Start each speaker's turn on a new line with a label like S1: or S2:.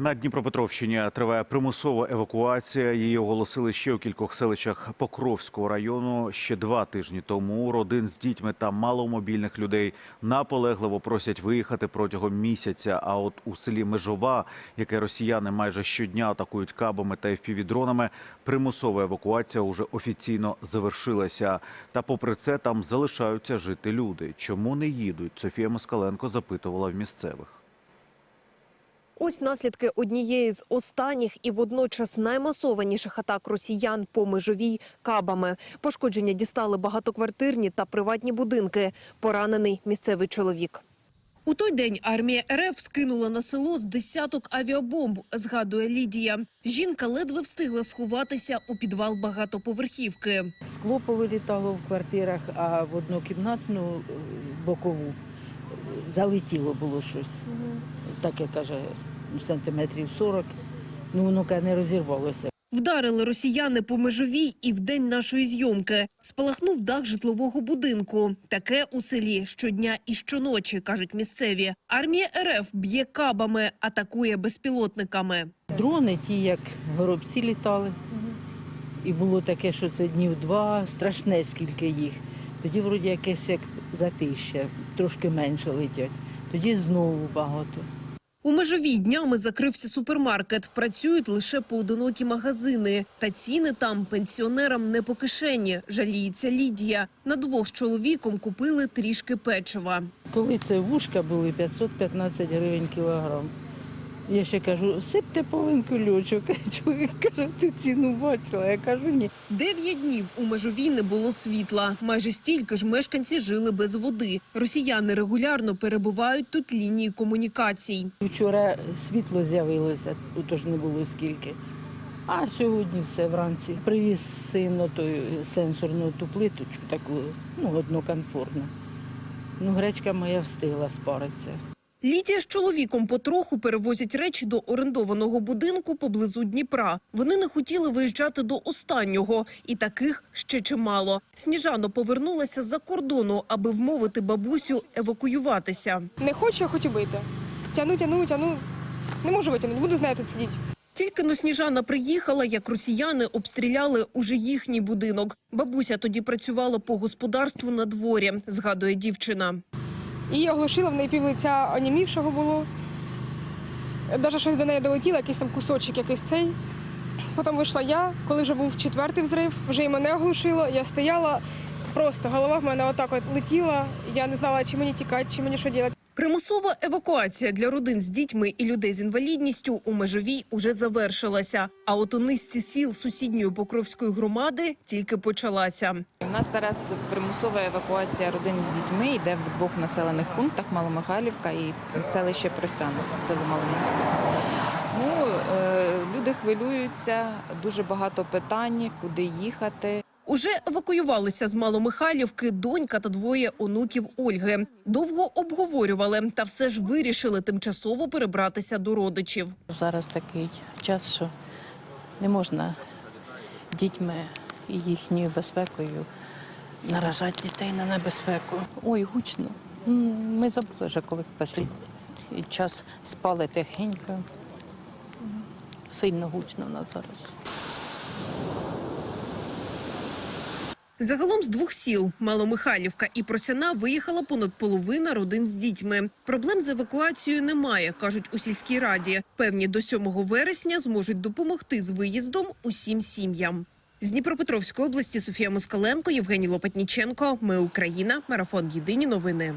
S1: На Дніпропетровщині триває примусова евакуація. Її оголосили ще у кількох селищах Покровського району. Ще два тижні тому родин з дітьми та маломобільних людей наполегливо просять виїхати протягом місяця. А от у селі Межова, яке росіяни майже щодня атакують кабами та FPV-дронами, примусова евакуація уже офіційно завершилася. Та попри це там залишаються жити люди. Чому не їдуть? Софія Москаленко запитувала в місцевих.
S2: Ось наслідки однієї з останніх і водночас наймасованіших атак росіян по межовій кабами. Пошкодження дістали багатоквартирні та приватні будинки. Поранений місцевий чоловік. У той день армія РФ скинула на село з десяток авіабомб, згадує Лідія. Жінка ледве встигла сховатися у підвал багатоповерхівки.
S3: Скло повилітало в квартирах, а в однокімнатну е, бокову залетіло було щось. Так як каже, сантиметрів 40. Ну, воно не розірвалося.
S2: Вдарили росіяни по межовій і в день нашої зйомки. Спалахнув дах житлового будинку. Таке у селі щодня і щоночі, кажуть місцеві. Армія РФ б'є кабами, атакує безпілотниками.
S3: Дрони ті, як горобці літали. І було таке, що це днів два, страшне скільки їх. Тоді вроді якесь як затища, трошки менше летять. Тоді знову багато.
S2: У межовій днями закрився супермаркет. Працюють лише поодинокі магазини. Та ціни там пенсіонерам не по кишені, жаліється Лідія. На двох з чоловіком купили трішки печива.
S3: Коли це вушка були 515 гривень кілограм. Я ще кажу, сипте половинку льочок. Чоловік каже, ти ціну бачила. Я кажу, ні.
S2: Дев'ять днів у межовій не було світла. Майже стільки ж мешканці жили без води. Росіяни регулярно перебувають тут лінії комунікацій.
S3: Вчора світло з'явилося, тут ж не було скільки. А сьогодні все вранці. Привіз син сенсорну ту плиточку, таку, ну, одноконфорну. Ну, гречка моя встигла спаритися.
S2: Лідія з чоловіком потроху перевозять речі до орендованого будинку поблизу Дніпра. Вони не хотіли виїжджати до останнього, і таких ще чимало. Сніжано повернулася з-за кордону, аби вмовити бабусю евакуюватися.
S4: Не хочу, а хочу бити. Тяну, тяну, тяну. Не можу витягнути, буду з нею тут сидіти.
S2: Тільки но Сніжана приїхала, як росіяни обстріляли уже їхній будинок. Бабуся тоді працювала по господарству на дворі, згадує дівчина.
S4: Її оглушила, в неї півлиця онімівшого було. Навіть щось до неї долетіло, якийсь там кусочок, якийсь цей. Потім вийшла я, коли вже був четвертий взрив, вже і мене оглушило. Я стояла, просто голова в мене отак от летіла. Я не знала, чи мені тікати, чи мені що робити.
S2: Примусова евакуація для родин з дітьми і людей з інвалідністю у межовій уже завершилася. А от у низці сіл сусідньої Покровської громади тільки почалася.
S5: У нас зараз примусова евакуація родин з дітьми йде в двох населених пунктах Маломихайлівка і селище Просяне, це село Маломихайлівка. Ну, е, люди хвилюються, дуже багато питань, куди їхати.
S2: Уже евакуювалися з Маломихайлівки донька та двоє онуків Ольги. Довго обговорювали та все ж вирішили тимчасово перебратися до родичів.
S6: Зараз такий час, що не можна дітьми і їхньою безпекою наражати дітей на небезпеку. Ой, гучно. Ми забули вже, коли послідній час спали тихенько. Сильно гучно в нас зараз.
S2: Загалом з двох сіл Маломихайлівка і Просяна виїхала понад половина родин з дітьми. Проблем з евакуацією немає, кажуть у сільській раді. Певні до 7 вересня зможуть допомогти з виїздом усім сім'ям. З Дніпропетровської області Софія Москаленко, Євгеній Лопатніченко. Ми Україна. Марафон Єдині новини.